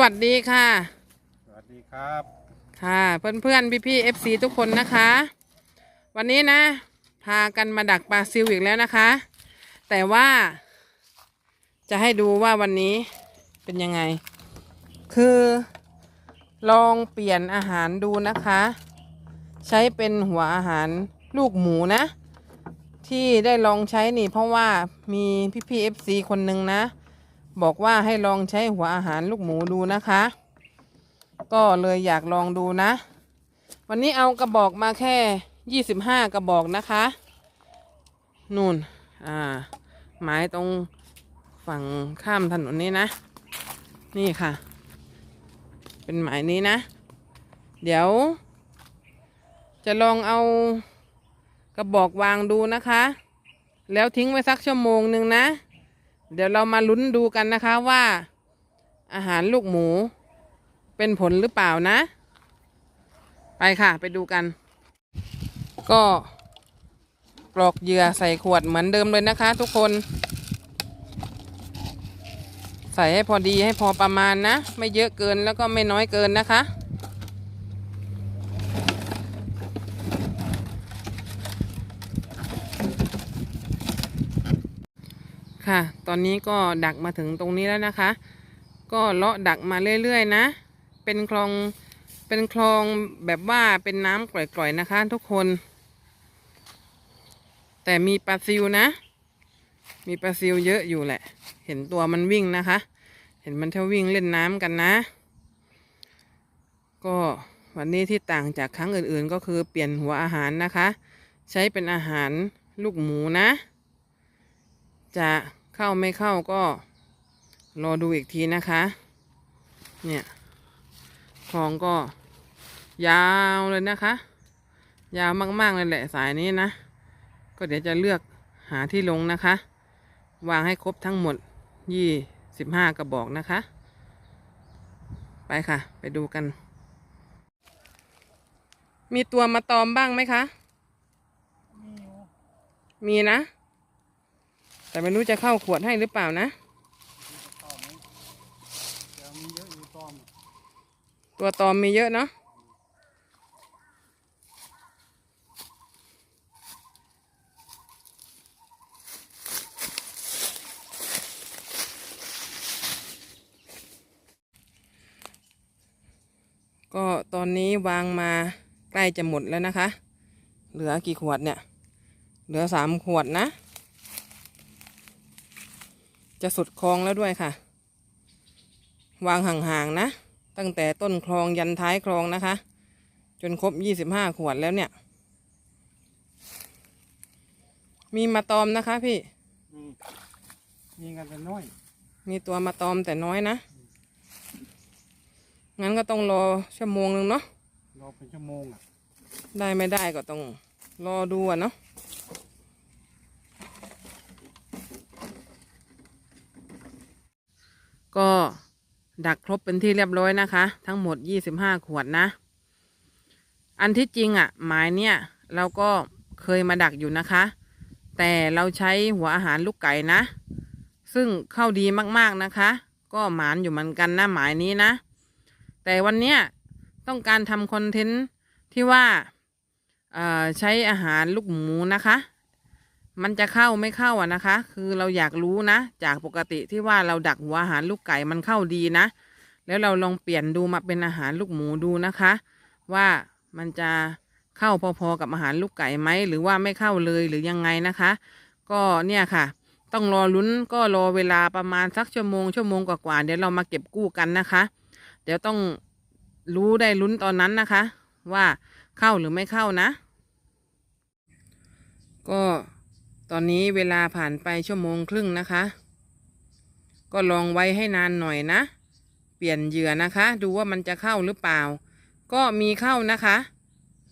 วัสดีค่ะ สวัสดีครับ ค่ะ เพื่อนเพื่อนพี่พี่เอฟซีทุกคนนะคะ วันนี้นะ พากันมาดักปลาซิวอีกแล้วนะคะ แต่ว่า จะให้ดูว่าวันนี้เป็นยังไง คือ ลองเปลี่ยนอาหารดูนะคะ ใช้เป็นหัวอาหารลูกหมูนะ ที่ได้ลองใช้นี่เพราะว่ามีพี่พี่เอฟซีคนหนึ่งนะ บอกว่าให้ลองใช้หัวอาหารลูกหมูดูนะคะ ก็เลยอยากลองดูนะ วันนี้เอากระบอกมาแค่ยี่สิบห้ากระบอกนะคะนู่นอ่าหมายตรงฝั่งข้ามถนนนี้นะ นี่ค่ะ เป็นหมายนี้นะ เดี๋ยว จะลองเอากระบอกวางดูนะคะ แล้วทิ้งไว้สักชั่วโมงหนึ่งนะ เดี๋ยวเรามาลุ้นดูกันนะคะว่า อาหารลูกหมู เป็นผลหรือเปล่านะ ไปค่ะไปดูกัน ก็กรอกเหยื่อใส่ขวดเหมือนเดิมเลยนะคะ ทุกคน ใส่ให้พอดีให้พอประมาณนะ ไม่เยอะเกินแล้วก็ไม่น้อยเกินนะคะ ค่ะ ตอนนี้ก็ดักมาถึงตรงนี้แล้วนะคะ ก็เลาะดักมาเรื่อยๆนะ เป็นคลอง เป็นคลองแบบว่าเป็นน้ำกร่อยๆนะคะ ทุกคน แต่มีปลาซิวนะ มีปลาซิวเยอะอยู่แหละ เห็นตัวมันวิ่งนะคะ เห็นมันเที่ยววิ่งเล่นน้ำกันนะ ก็วันนี้ที่ต่างจากครั้งอื่นๆ ก็คือเปลี่ยนหัวอาหารนะคะ ใช้เป็นอาหารลูกหมูนะ จะเข้าไม่เข้าก็รอดูอีกทีนะคะ เนี่ยคลองก็ยาวเลยนะคะ ยาวมากๆเลยแหละสายนี้นะ ก็เดี๋ยวจะเลือกหาที่ลงนะคะ วางให้ครบทั้งหมดยี่สิบห้ากระบอกนะคะ ไปค่ะ ไปดูกัน มีตัวมาตอมบ้างไหมคะ มีนะ แต่ไม่รู้จะเข้าขวดให้หรือเปล่านะเดี๋ยวมีเยอะตัวตอมมีเยอะเนาะก็ตอนนี้วางมาใกล้จะหมดแล้วนะคะ เหลือกี่ขวดเนี่ย เหลือสามขวดนะ จะสุดคลองแล้วด้วยค่ะ วางห่างๆนะ ตั้งแต่ต้นคลองยันท้ายคลองนะคะ จนครบยี่สิบห้าขวดแล้วเนี่ย มีมาตอมนะคะพี่ มีมีกันแต่น้อย มีตัวมาตอมแต่น้อยนะ งั้นก็ต้องรอชั่วโมงหนึ่งเนาะ รอเป็นชั่วโมงอะ ได้ไม่ได้ก็ต้องรอดูอะเนาะ ก็ดักครบเป็นที่เรียบร้อยนะคะ ทั้งหมด25ขวดนะ อันที่จริงอะหมายเนี่ยเราก็เคยมาดักอยู่นะคะ แต่เราใช้หัวอาหารลูกไก่นะ ซึ่งเข้าดีมากๆนะคะ ก็หมานอยู่เหมือนกันนะหมายนี้นะ แต่วันเนี้ยต้องการทำคอนเทนต์ที่ว่าใช้อาหารลูกหมูนะคะ มันจะเข้าไม่เข้าอะนะคะ คือเราอยากรู้นะ จากปกติที่ว่าเราดักหัวอาหารลูกไก่มันเข้าดีนะ แล้วเราลองเปลี่ยนดูมาเป็นอาหารลูกหมูดูนะคะ ว่ามันจะเข้าพอๆกับอาหารลูกไก่ไหมหรือว่าไม่เข้าเลยหรือยังไงนะคะ ก็เนี่ยค่ะ ต้องรอลุ้นก็รอเวลาประมาณสักชั่วโมงชั่วโมงกว่าๆเดี๋ยวเรามาเก็บกู้กันนะคะ เดี๋ยวต้องรู้ได้ลุ้นตอนนั้นนะคะ ว่าเข้าหรือไม่เข้านะ ก็ ตอนนี้เวลาผ่านไปชั่วโมงครึ่งนะคะ ก็ลองไว้ให้นานหน่อยนะ เปลี่ยนเหยื่อนะคะ ดูว่ามันจะเข้าหรือเปล่า ก็มีเข้านะคะ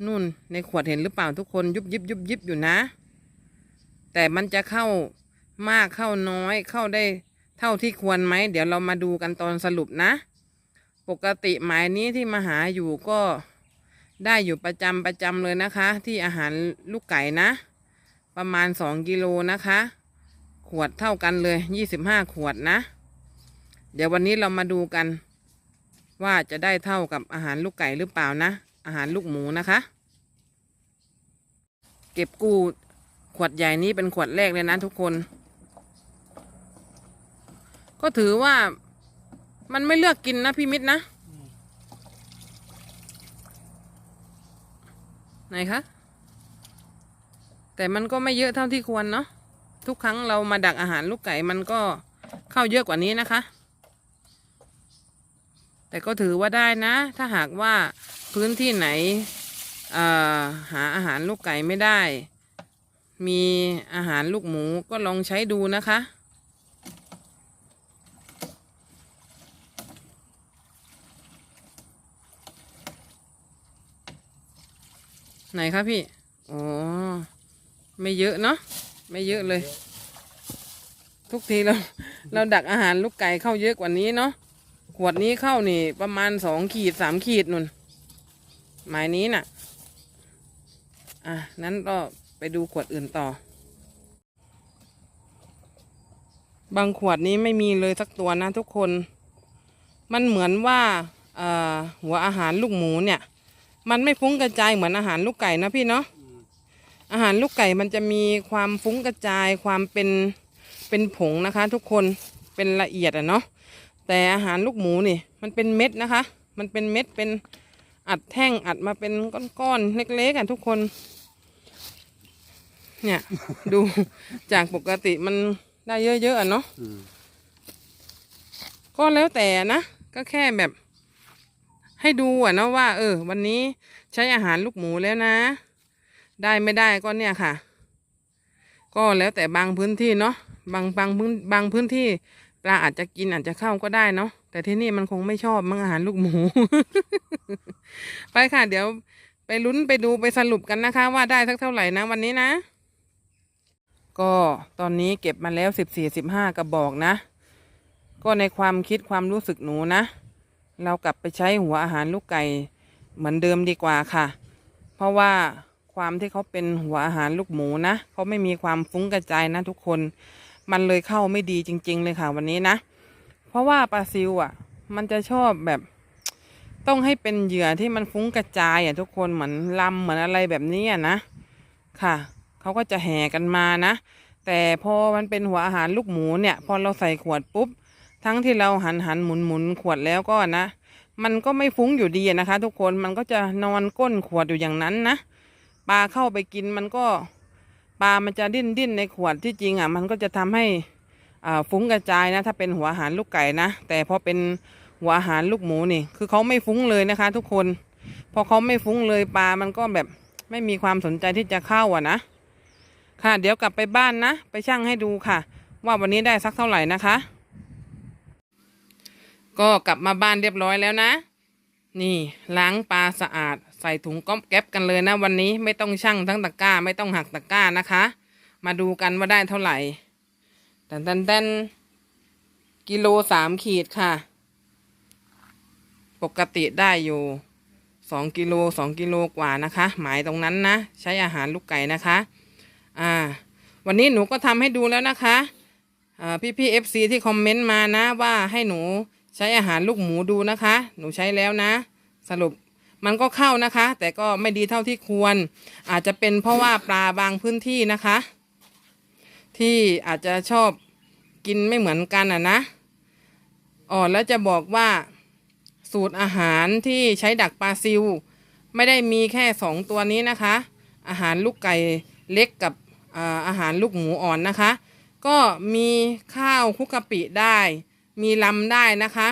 นู่นในขวดเห็นหรือเปล่าทุกคนยุบยิบยุบยิบอยู่นะ แต่มันจะเข้ามากเข้าน้อยเข้าได้เท่าที่ควรไหม เดี๋ยวเรามาดูกันตอนสรุปนะ ปกติหมายนี้ที่มาหาอยู่ก็ได้อยู่ประจำประจำเลยนะคะ ที่อาหารลูกไก่นะ ประมาณสองกิโลนะคะ ขวดเท่ากันเลยยี่สิบห้าขวดนะ เดี๋ยววันนี้เรามาดูกัน ว่าจะได้เท่ากับอาหารลูกไก่หรือเปล่านะ อาหารลูกหมูนะคะ เก็บกู้ขวดใหญ่นี้เป็นขวดแรกเลยนะทุกคน ก็ถือว่ามันไม่เลือกกินนะพี่มิตรนะ ไหนคะ แต่มันก็ไม่เยอะเท่าที่ควรเนาะทุกครั้งเรามาดักอาหารลูกไก่มันก็เข้าเยอะกว่านี้นะคะ แต่ก็ถือว่าได้นะ ถ้าหากว่าพื้นที่ไหนหาอาหารลูกไก่ไม่ได้ มีอาหารลูกหมูก็ลองใช้ดูนะคะ ไหนคะพี่ อ๋อ ไม่เยอะเนาะไม่เยอะเลย ทุกทีเราเราดักอาหารลูกไก่เข้าเยอะกว่านี้เนาะขวดนี้เข้านี่ ประมาณสองขีดสามขีดนุ่นหมายนี้น่ะ อะนั้นก็ไปดูขวดอื่นต่อ บางขวดนี้ไม่มีเลยสักตัวนะทุกคน มันเหมือนว่าเอ่อหัวอาหารลูกหมูเนี่ย มันไม่ฟุ้งกระจายเหมือนอาหารลูกไก่นะพี่เนาะอืม อาหารลูกไก่มันจะมีความฟุ้งกระจายความเป็นเป็นผงนะคะ ทุกคนเป็นละเอียดอะเนาะแต่อาหารลูกหมูนี่ มันเป็นเม็ดนะคะ มันเป็นเม็ดเป็นอัดแท่งอัดมาเป็นก้อนๆเล็กๆอะทุกคน เนี่ย ดูจากปกติมันได้เยอะๆอะเนาะก็แล้วแต่นะ ก็แค่แบบ ให้ดูอะเนาะว่า เออ วันนี้ใช้อาหารลูกหมูแล้วนะ ได้ไม่ได้ก็เนี่ยค่ะ ก็แล้วแต่บางพื้นที่เนาะบางบางพื้นบางพื้นที่ปลาอาจจะกินอาจจะเข้าก็ได้เนาะแต่ที่นี่มันคงไม่ชอบมั้งอาหารลูกหมู ไปค่ะ เดี๋ยวไปลุ้นไปดูไปสรุปกันนะคะ ว่าได้สักเท่าไหร่นะวันนี้นะ ก็ตอนนี้เก็บมาแล้วสิบสี่สิบห้ากระบอกนะ ก็ในความคิดความรู้สึกหนูนะ เรากลับไปใช้หัวอาหารลูกไก่เหมือนเดิมดีกว่าค่ะ เพราะว่า ความที่เขาเป็นหัวอาหารลูกหมูนะเขาไม่มีความฟุ้งกระจายนะทุกคนมันเลยเข้าไม่ดีจริง ๆ เลยค่ะ วันนี้นะ เพราะว่าปลาซิวอะ มันจะชอบแบบต้องให้เป็นเหยื่อที่มันฟุ้งกระจายอะทุกคนเหมือนลำเหมือนอะไรแบบนี้อะนะค่ะเขาก็จะแห่กันมานะ แต่พอมันเป็นหัวอาหารลูกหมูเนี่ย พอเราใส่ขวดปุ๊บ ทั้งที่เราหันหันหมุนหมุนขวดแล้วก็นะ มันก็ไม่ฟุ้งอยู่ดีนะคะ ทุกคนมันก็จะนอนก้นขวดอยู่อย่างนั้นนะ ปลาเข้าไปกินมันก็ปลามันจะดิ้นดิ้นในขวดที่จริงอะ มันก็จะทำให้อ่าฟุ้งกระจายนะ ถ้าเป็นหัวอาหารลูกไก่นะ แต่พอเป็นหัวอาหารลูกหมูนี่ คือเขาไม่ฟุ้งเลยนะคะ ทุกคน พอเขาไม่ฟุ้งเลยปลามันก็แบบไม่มีความสนใจที่จะเข้าอะนะ ค่ะเดี๋ยวกลับไปบ้านนะ ไปชั่งให้ดูค่ะ ว่าวันนี้ได้สักเท่าไหร่นะคะ ก็กลับมาบ้านเรียบร้อยแล้วนะ นี่ล้างปลาสะอาด ใส่ถุงก๊อบแก๊บกันเลยนะวันนี้ไม่ต้องชั่งทั้งตะกร้าไม่ต้องหักตะกร้านะคะ มาดูกันว่าได้เท่าไหร่ดันดันดันกิโลสามขีดค่ะ ปกติได้อยู่สองกิโลสองกิโลกว่านะคะ หมายตรงนั้นนะ ใช้อาหารลูกไก่นะคะ อ่า วันนี้หนูก็ทำให้ดูแล้วนะคะอ่าพี่พี่เอฟซีที่คอมเมนต์มานะว่าให้หนูใช้อาหารลูกหมูดูนะคะ หนูใช้แล้วนะ สรุป มันก็เข้านะคะ แต่ก็ไม่ดีเท่าที่ควร อาจจะเป็นเพราะว่าปลาบางพื้นที่นะคะ ที่อาจจะชอบกินไม่เหมือนกันอะนะอ๋อแล้วจะบอกว่าสูตรอาหารที่ใช้ดักปลาซิว ไม่ได้มีแค่สองตัวนี้นะคะ อาหารลูกไก่เล็กกับอาหารลูกหมูอ่อนนะคะ ก็มีข้าวคุกกะปิได้ มีลำได้นะคะ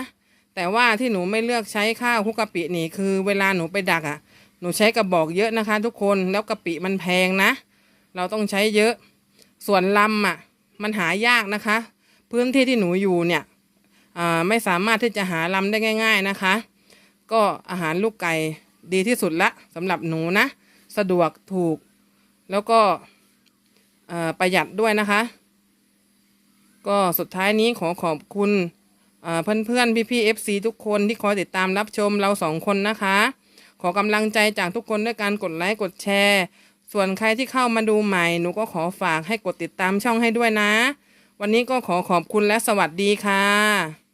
แต่ว่าที่หนูไม่เลือกใช้ข้าวคุกกะปินี่คือเวลาหนูไปดักอะ่ะ หนูใช้กระบอกเยอะนะคะ ทุกคนแล้วกะปิมันแพงนะ เราต้องใช้เยอะ ส่วนลำอะ มันหายากนะคะ พื้นที่ที่หนูอยู่เนี่ยไม่สามารถที่จะหาลำได้ง่าย ๆนะคะ ก็อาหารลูกไก่ดีที่สุดละสำหรับหนูนะ สะดวกถูก แล้วก็ประหยัดด้วยนะคะ ก็สุดท้ายนี้ขอขอบคุณ เพื่อนเพื่อนพี่พี่เอฟซีทุกคนที่คอยติดตามรับชมเราสองคนนะคะ ขอกำลังใจจากทุกคนด้วยการกดไลค์กดแชร์ ส่วนใครที่เข้ามาดูใหม่หนูก็ขอฝากให้กดติดตามช่องให้ด้วยนะ วันนี้ก็ขอขอบคุณและสวัสดีค่ะ